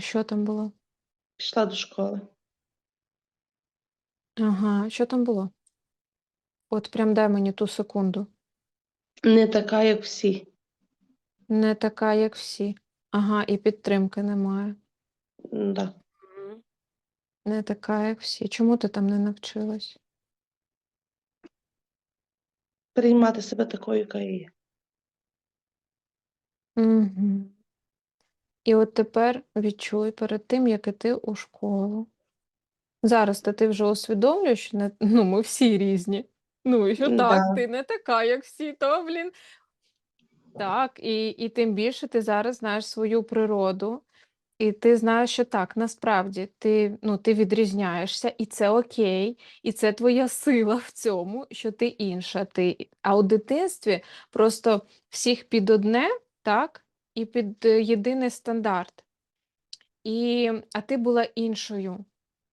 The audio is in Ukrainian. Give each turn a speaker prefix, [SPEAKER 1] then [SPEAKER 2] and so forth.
[SPEAKER 1] Що там було?
[SPEAKER 2] Пішла до школи.
[SPEAKER 1] Ага, що там було? От прям дай мені ту секунду.
[SPEAKER 2] Не така, як всі.
[SPEAKER 1] Не така, як всі. Ага, і підтримки немає.
[SPEAKER 2] Да.
[SPEAKER 1] Не така, як всі. Чому ти там не навчилась?
[SPEAKER 2] Приймати себе такою, яка є.
[SPEAKER 1] Угу. І от тепер відчуй перед тим, як іти у школу. Зараз то ти вже усвідомлюєш, що не, ну, ми всі різні. Ну, і що так,
[SPEAKER 2] Да.
[SPEAKER 1] ти не така, як всі, то, блін. Так, і, і тим більше ти зараз знаєш свою природу, і ти знаєш, що так, насправді ти, ну, ти відрізняєшся, і це окей, і це твоя сила в цьому, що ти інша. Ти... А у дитинстві просто всіх під одне, так, і під е, єдиний стандарт. І, а ти була іншою.